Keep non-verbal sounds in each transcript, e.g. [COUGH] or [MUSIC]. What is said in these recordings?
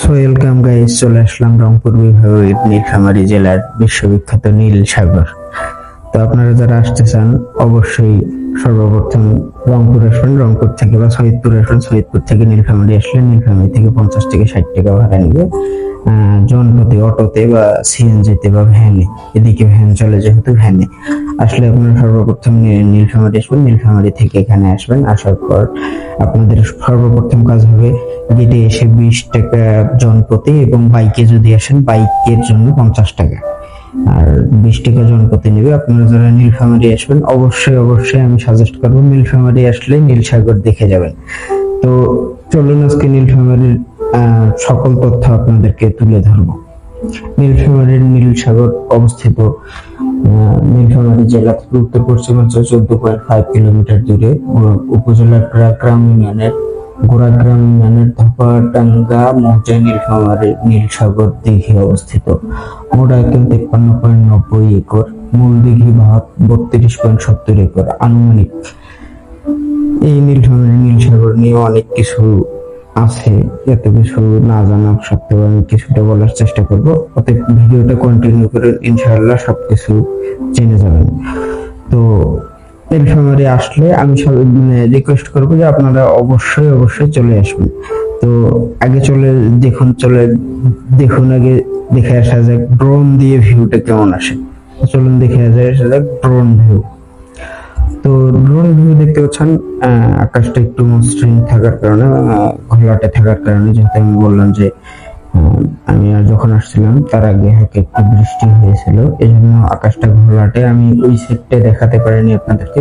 So welcome guys চলে আসলাম রংপুর বিভাগের নীলফামারী জেলার বিশ্ববিখ্যাত নীল সাগর। তো আপনারা যারা আসতে চান, অবশ্যই সর্বপ্রথম রংপুর আসবেন রংপুর থেকে বা সৈয়দপুর আসবেন সৈয়দপুর থেকে নীলফামারী আসলে নীলফামারী থেকে পঞ্চাশ থেকে ষাট টাকা ভাড়া নিবে। জনপ্রতি অটোতে বা সিএনজিতে বা ভ্যানে, এদিকে ভ্যান চলে যেহেতু ভ্যানে। আসলে আপনারা সর্বপ্রথম নীলফামারী আসবেন নীলফামারী থেকে এখানে আসবেন। আসার পর আপনাদের সর্বপ্রথম কাজ হবে গেটে এসে বিশ টাকা জনপ্রতি এবং বাইকে যদি আসেন, বাইকের জন্য পঞ্চাশ টাকা। আর বিশ টাকা জনপ্রতি নেবে। আপনারা যারা নীলফামারী আসবেন, অবশ্যই অবশ্যই আমি সাজেস্ট করব নীলফামারী আসলে নীলসাগর দেখে যাবেন। তো চলুন আজকে নীলফামারীর সকল তথ্য আপনাদেরকে তুলে ধরবো। নীলফামারীর নীলসাগর অবস্থিত নীলফামারী জেলা থেকে উত্তর পশ্চিমাঞ্চল চোদ্দ পয়েন্ট ফাইভ কিলোমিটার দূরে উপজেলার গ্রাম ইউনিয়নের গোড়াগ্রাম ইউনিয়নের ধপাডাঙ্গা মৌজা নীলফামারী নীলসাগর দিঘি অবস্থিত। মোট আয়তন তেপ্পান্ন পয়েন্ট নব্বই একর, মূল দিঘি বত্রিশ পয়েন্ট সত্তর একর, আনুমানিক। এই নীলফামারী নীলসাগর নিয়ে অনেক কিছু আছে। এত কিছু না জানা সত্ত্বেও আমি কিছুটা বলার চেষ্টা করব। অতএব ভিডিওটা কন্টিনিউ করে ইনশাআল্লাহ সবকিছু জেনে যাবেন। তো নীলফামারী আসলে আমি মানে রিকোয়েস্ট করব যে আপনারা অবশ্যই অবশ্যই চলে আসবেন। তো আগে চলে দেখুন চলে দেখুন আগে, দেখে আসা যাক ড্রোন দিয়ে ভিউটা কেমন আসে। চলুন দেখে আসা যাক ড্রোন ভিউ তো ড্রোন ভিউ দেখতে পাচ্ছেন আকাশটা একটু মসৃণ থাকার কারণে ঘোলাটে থাকার কারণে, যেহেতু আমি বললাম যে আমি আর যখন আসছিলাম, তার আগে হালকা একটু বৃষ্টি হয়েছিল। এই জন্য আকাশটা ঘোলাটে। আমি ওই সাইডটা দেখাতে পারিনি আপনাদেরকে।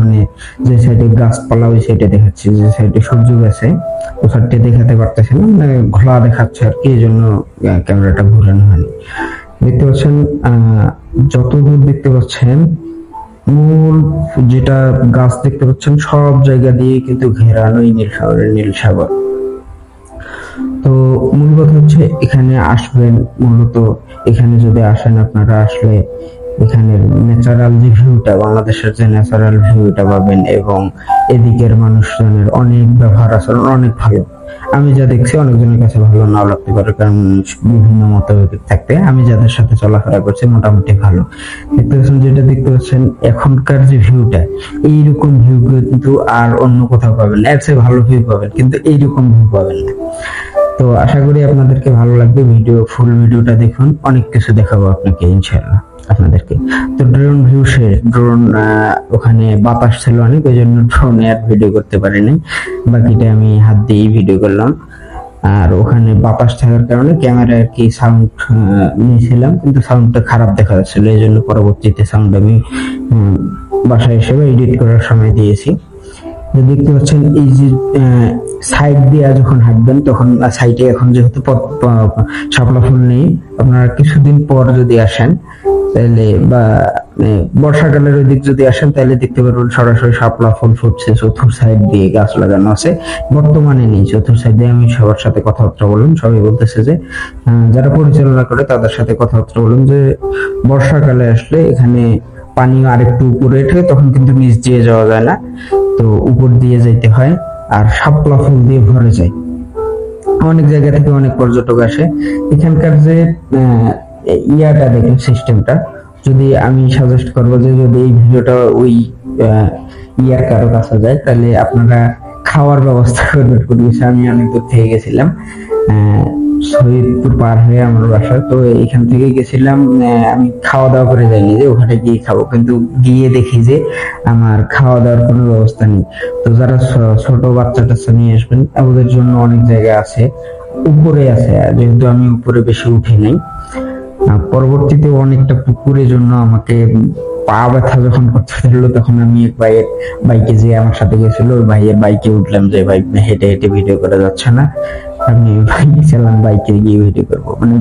মানে যে সাইডে গাছপালা, ওই সাইডে দেখাচ্ছি। যে সাইডে সূর্য গেছে ওই সাইডটা দেখাতে পারতেছি না মানে ঘোলা দেখাচ্ছে আর কি এই জন্য ক্যামেরাটা ঘোরানো হয়নি। দেখতে পাচ্ছেন যতদূর দেখতে পাচ্ছেন, মূল যেটা গাছ দেখতে পাচ্ছেন, সব জায়গা দিয়ে কিন্তু ঘেরানো নীল সাগরের নীল সাগর। তো মূল কথা হচ্ছে এখানে আসবেন, মূলত এখানে যদি আসেন আপনারা আসলে এখানের ন্যাচারাল যে ভিউটা বাংলাদেশের যে ন্যাচারাল ভিউটা পাবেন এবং এদিকের মানুষজনের অনেক ব্যবহার আচরণ অনেক ভালো। আমি যা দেখছি অনেকজনের কাছে ভালো নাও লাগতে পারে, কারণ বিভিন্ন মতভেদ থাকতে আমি যাদের সাথে চলাফেরা করছি মোটামুটি ভালো। দেখতে পাচ্ছেন, যেটা দেখতে পাচ্ছেন, এখনকার যে ভিউটা এইরকম ভিউ কিন্তু আর অন্য কোথাও পাবেন না। এর চেয়ে ভালো ভিউ পাবেন, কিন্তু এইরকম ভিউ পাবেন না। তো আশা করি আপনাদেরকে ভালো লাগবে ভিডিও ফুল ভিডিওটা দেখুন। অনেক কিছু দেখাবো আপনাকে, ইনশাআল্লাহ, আপনাদেরকে। তো ড্রোন ভিউ শেষ ড্রোন ওখানে বাতাস ছিল অনেক ওই জন্য ড্রোনে আর ভিডিও করতে পারিনি। বাকিটা আমি হাত দিয়েই ভিডিও করলাম। আর ওখানে বাতাস থাকার কারণে ক্যামেরা আর কি সাউন্ড নিয়েছিলাম, কিন্তু সাউন্ডটা খারাপ দেখা যাচ্ছিল। এই জন্য পরবর্তীতে সাউন্ড আমি বাসায় এসে এডিট করার সময় দিয়েছি। দেখতে পাচ্ছেন এই যে সাইড দিয়ে যখন হাঁটবেন, তখন সাইডে এখন যেহেতু শাপলা ফুল নেই, আপনারা কিছুদিন পর যদি আসেন, তাহলে বা মানে বর্ষাকালের ওই দিক যদি আসেন, তাহলে দেখতে পারবেন সরাসরি শাপলা ফুল ফুটছে, চতুর সাইড দিয়ে গাছ লাগানো আছে। বর্তমানে নেই, চতুর সাইড দিয়ে আমি সবার সাথে কথাবার্তা বললাম, সবাই বলতেছে যে যারা পরিচালনা করে তাদের সাথে কথাবার্তা বললাম যে, বর্ষাকালে আসলে এখানে পানি আরেকটু উপরে ওঠে, তখন কিন্তু নিচ দিয়ে যাওয়া যায় না। তো উপর দিয়ে যাইতে হয় আর শাপলা ফুল দিয়ে ভরে যায়। অনেক জায়গা থেকে অনেক পর্যটক আসে। এখানকার যে ইয়াটা দেখেন সিস্টেমটা যদি আমি সাজেস্ট করব যে যদি এই ভিডিওটা ওই ইয়ার কারও কাছে যায়, তাহলে আপনারা খাওয়ার ব্যবস্থা করবেন আমি অনেক দূর থেকে গেছিলাম। শহীদপুর পার হয়ে আমার বাসা তো এখান থেকে গেছিলাম আমি খাওয়া দাওয়া করে যাইনি যে, ওখানে গিয়ে খাব। কিন্তু গিয়ে দেখি যে, আমার খাওয়া দাওয়ার কোনো ব্যবস্থা নেই। তো যারা ছোট বাচ্চা টাচ্চা নিয়ে আসবেন, ওদের জন্য অনেক জায়গা আছে। উপরে আছে, যেহেতু আমি উপরে বেশি উঠি নাই। পরবর্তীতে অনেকটা পুকুরের জন্য আমাকে পা ব্যথা যখন করতে থাকল তখন আমি এক ভাইয়ের বাইকে যে আমার সাথে গেছিল। ওই ভাইয়ের বাইকে উঠলাম যে, ভাই, হেঁটে হেঁটে ভিডিও করা যাচ্ছে না। আমি চালাম বাইকে গিয়ে ভিডিও করব। মানে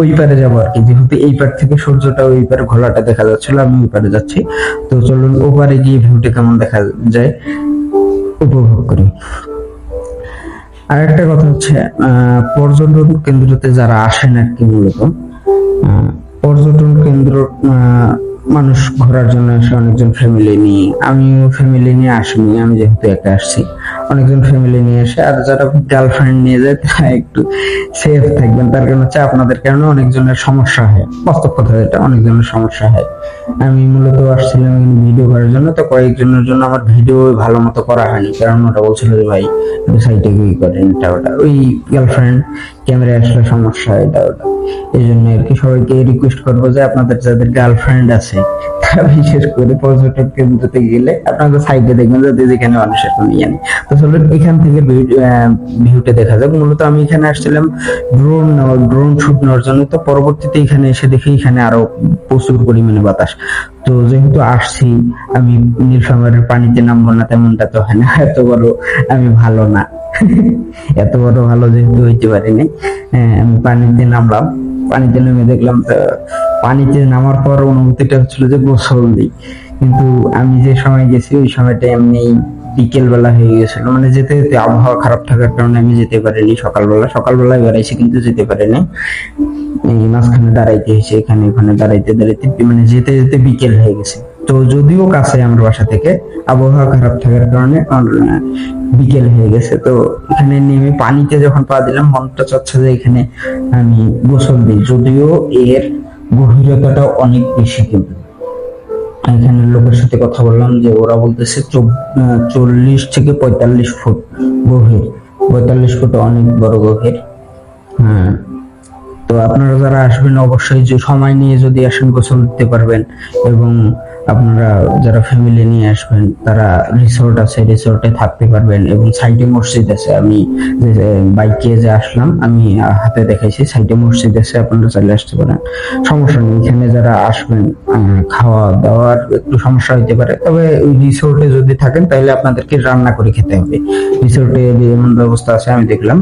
ওই পারে যাব আর কি। যেহেতু এই পার থেকে সূর্যটা ওই পারে ঘোলাটা দেখা যাচ্ছিল, আমি ওই পারে যাচ্ছি। তো চলুন ও পারে গিয়ে ভিউটা কেমন দেখা যায়, উপভোগ করি। আর একটা কথা হচ্ছে পর্যটন কেন্দ্রতে যারা আসেন আর কি মূলত পর্যটন কেন্দ্র মানুষ ঘোরার জন্য আসে অনেকজন ফ্যামিলি নিয়ে। আমিও ফ্যামিলি নিয়ে আসিনি, আমি যেহেতু একা আসছি। অনেকজন ফ্যামিলি নিয়ে এসে আর যারা গার্লফ্রেন্ড নিয়ে যায়, তারা একটু সেফ থাকবেন। তার কারণ হচ্ছে আপনাদের কারণে অনেকজনের সমস্যা হয়। বাস্তব কথা এটা, অনেকজনের সমস্যা হয়। আমি মূলত আসছিলাম ভিডিও করার জন্য, তো কয়েকজনের জন্য আমার ভিডিও ভালো মতো করা হয়নি। কারণ ওটা বলছিল যে, ভাই সাইটে গিয়ে করেন এটা ওটা ওই গার্লফ্রেন্ড ক্যামেরায় আসলে সমস্যা এটা ওটা। এই জন্য আর কি সবাইকে রিকোয়েস্ট করব যে আপনাদের যাদের গার্লফ্রেন্ড আছে, তারা বিশেষ করে পর্যটক কেন্দ্রতে গেলে আপনাদের সাইডে দেখবেন যাতে যেখানে মানুষের কোনো ইয়ে। নেই তো চলুন এখান থেকে ভিউটা দেখা যাক। মূলত আমি এখানে আসছিলাম ড্রোন ড্রোন শুট নেওয়ার জন্য। তো পরবর্তীতে এখানে এসে দেখি এখানে আরও প্রচুর পরিমাণে বাতাস। তো যেহেতু আসছি, আমি নীলফামারের পানিতে নামবো না, তেমনটা তো হয় না। এত বড় আমি ভালো না। [LAUGHS] এত বড় ভালো যেহেতু হইতে পারিনি হ্যাঁ, আমি পানিতে নামলাম। পানিতে নেমে দেখলাম পানিতে নামার পর অনুভূতিটা হচ্ছিল যে গোসল দিই কিন্তু আমি যে সময় গেছি ওই সময়টা এমনি বিকেল বেলা হয়ে গেছিল। মানে যেতে যেতে আবহাওয়া খারাপ থাকার কারণে আমি যেতে পারিনি সকালবেলা। সকালবেলায় বেড়াইছি কিন্তু যেতে পারিনি। মাঝখানে দাঁড়াইতে হয়েছে এখানে ওখানে দাঁড়াইতে দাঁড়াইতে মানে যেতে যেতে বিকেল হয়ে গেছে। তো যদিও কাছে আমার বাসা থেকে আবহাওয়া খারাপ থাকার কারণে বিকেল হয়ে গেছে। তো এখানে নেমে পানিতে যখন পা দিলাম, মনটা চাচ্ছে যে এখানে আমি গোসল দিই। যদিও এর গভীরতাটা অনেক বেশি কিন্তু। এখানে লোকের সাথে কথা বললাম যে ওরা বলতেছে চল্লিশ থেকে পঁয়তাল্লিশ ফুট গভীর। পঁয়তাল্লিশ ফুট অনেক বড় গভীর। হ্যাঁ। তো আপনারা যারা আসবেন, অবশ্যই যে সময় নিয়ে যদি আসেন, গোসল দিতে পারবেন এবং আপনারা যারা ফ্যামিলি নিয়ে আসবেন, তারা রিসোর্ট আছে রিসোর্টে থাকতে পারবেন এবং সাইডে মসজিদ আছে। আমি বাইকে যে আসলাম, আমি হাতে দেখাইছি, সাইডে মসজিদ আছে, আপনারা চাইলে আসতে পারেন। সমস্যা নেই, এখানে যারা আসবেন খাওয়া দাওয়ার একটু সমস্যা হতে পারে। তবে ওই রিসোর্টে যদি থাকেন, তাহলে আপনাদেরকে রান্না করে খেতে হবে। রিসোর্টে এমন ব্যবস্থা আছে, আমি দেখলাম,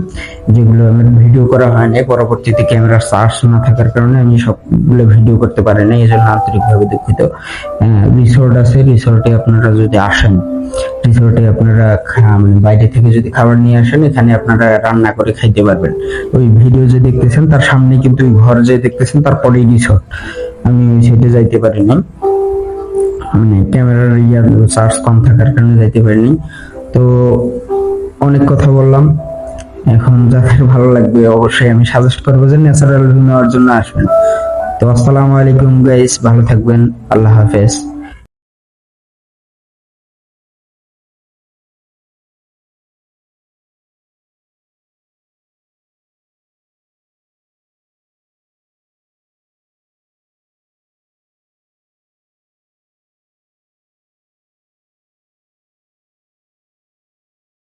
যেগুলো আমার ভিডিও করা হয়নি পরবর্তীতে ক্যামেরার চার্জ না থাকার কারণে আমি সবগুলো ভিডিও করতে পারি না এই জন্য আন্তরিকভাবে দুঃখিত। রিসোর্ট আছে রিসোর্টে আপনারা যদি আসেন রিসোর্টে আপনারা মানে বাইরে থেকে যদি খাবার নিয়ে আসেন, এখানে আপনারা রান্না করে খাইতে পারবেন। ওই ভিডিও যে দেখতেছেন, তার সামনে কিন্তু ঘর যে দেখতেছেন তারপরেই রিসোর্ট আমি ওই সাইডে যাইতে পারিনি মানে ক্যামেরার ইয়ার চার্জ কম থাকার কারণে যাইতে পারিনি। তো অনেক কথা বললাম। এখন যাদের ভালো লাগবে, অবশ্যই আমি সাজেস্ট করব যে ন্যাচারাল ভিউ নেওয়ার জন্য আসবেন। তো আসসালামু আলাইকুম গাইস ভালো থাকবেন আল্লাহ হাফেজ।